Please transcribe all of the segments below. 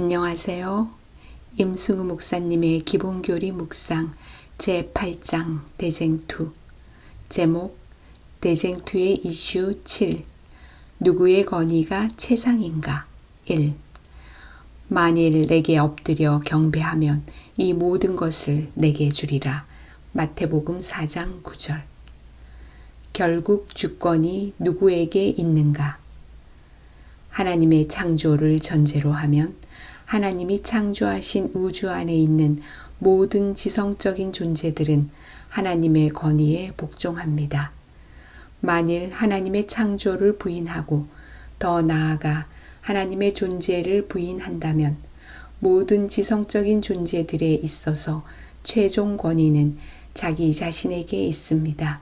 안녕하세요. 임승우 목사님의 기본교리 묵상 제8장 대쟁투. 제목 대쟁투의 이슈 7 누구의 건의가 최상인가? 1 만일 내게 엎드려 경배하면 이 모든 것을 내게 주리라. 마태복음 4장 9절. 결국 주권이 누구에게 있는가 하나님의 창조를 전제로 하면 하나님이 창조하신 우주 안에 있는 모든 지성적인 존재들은 하나님의 권위에 복종합니다. 만일 하나님의 창조를 부인하고 더 나아가 하나님의 존재를 부인한다면 모든 지성적인 존재들에 있어서 최종 권위는 자기 자신에게 있습니다.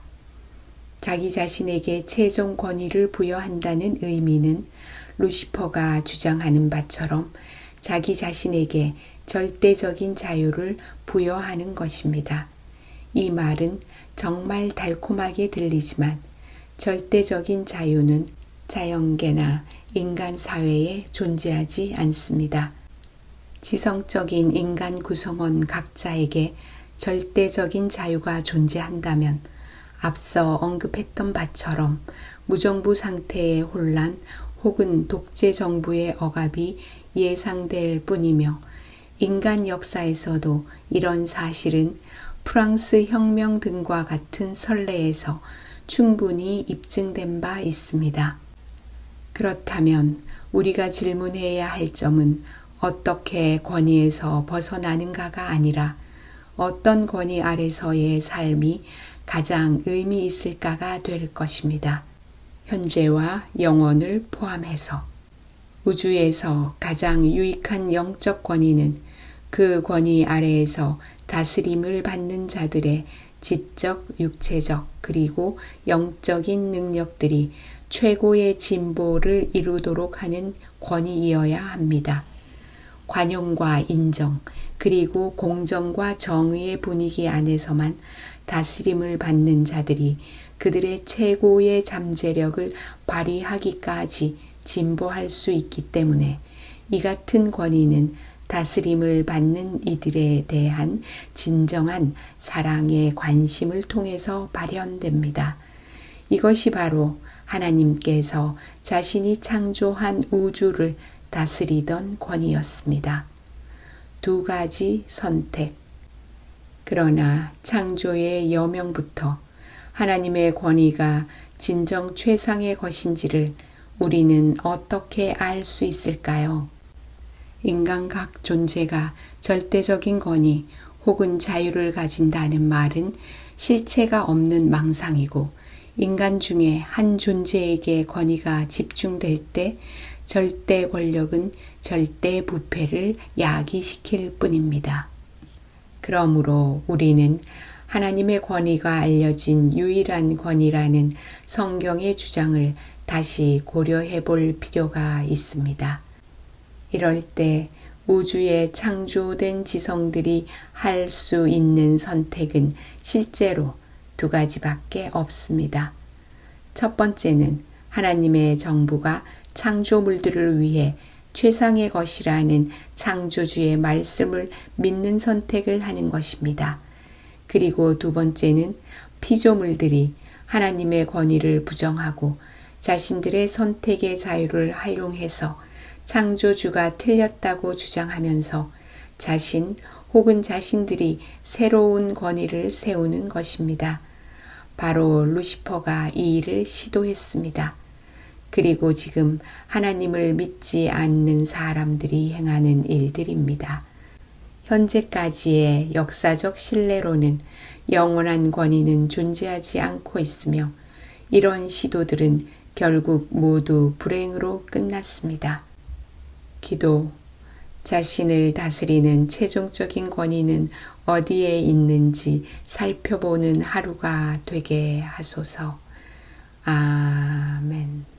자기 자신에게 최종 권위를 부여한다는 의미는 루시퍼가 주장하는 바처럼 자기 자신에게 절대적인 자유를 부여하는 것입니다. 이 말은 정말 달콤하게 들리지만 절대적인 자유는 자연계나 인간 사회에 존재하지 않습니다. 지성적인 인간 구성원 각자에게 절대적인 자유가 존재한다면 앞서 언급했던 바처럼 무정부 상태의 혼란 혹은 독재 정부의 억압이 예상될 뿐이며 인간 역사에서도 이런 사실은 프랑스 혁명 등과 같은 선례에서 충분히 입증된 바 있습니다. 그렇다면 우리가 질문해야 할 점은 어떻게 권위에서 벗어나는가가 아니라 어떤 권위 아래서의 삶이 가장 의미 있을까가 될 것입니다. 현재와 영원을 포함해서 우주에서 가장 유익한 영적 권위는 그 권위 아래에서 다스림을 받는 자들의 지적, 육체적, 그리고 영적인 능력들이 최고의 진보를 이루도록 하는 권위이어야 합니다. 관용과 인정, 그리고 공정과 정의의 분위기 안에서만 다스림을 받는 자들이 그들의 최고의 잠재력을 발휘하기까지 진보할 수 있기 때문에 이 같은 권위는 다스림을 받는 이들에 대한 진정한 사랑의 관심을 통해서 발현됩니다. 이것이 바로 하나님께서 자신이 창조한 우주를 다스리던 권위였습니다. 두 가지 선택. 그러나 창조의 여명부터 하나님의 권위가 진정 최상의 것인지를 우리는 어떻게 알 수 있을까요? 인간 각 존재가 절대적인 권위 혹은 자유를 가진다는 말은 실체가 없는 망상이고 인간 중에 한 존재에게 권위가 집중될 때 절대 권력은 절대 부패를 야기시킬 뿐입니다. 그러므로 우리는 하나님의 권위가 알려진 유일한 권위라는 성경의 주장을 다시 고려해 볼 필요가 있습니다. 이럴 때 우주에 창조된 지성들이 할 수 있는 선택은 실제로 두 가지밖에 없습니다. 첫 번째는 하나님의 정부가 창조물들을 위해 최상의 것이라는 창조주의 말씀을 믿는 선택을 하는 것입니다. 그리고 두 번째는 피조물들이 하나님의 권위를 부정하고 자신들의 선택의 자유를 활용해서 창조주가 틀렸다고 주장하면서 자신 혹은 자신들이 새로운 권위를 세우는 것입니다. 바로 루시퍼가 이 일을 시도했습니다. 그리고 지금 하나님을 믿지 않는 사람들이 행하는 일들입니다. 현재까지의 역사적 신뢰로는 영원한 권위는 존재하지 않고 있으며 이런 시도들은 결국 모두 불행으로 끝났습니다. 기도, 자신을 다스리는 최종적인 권위는 어디에 있는지 살펴보는 하루가 되게 하소서. 아멘.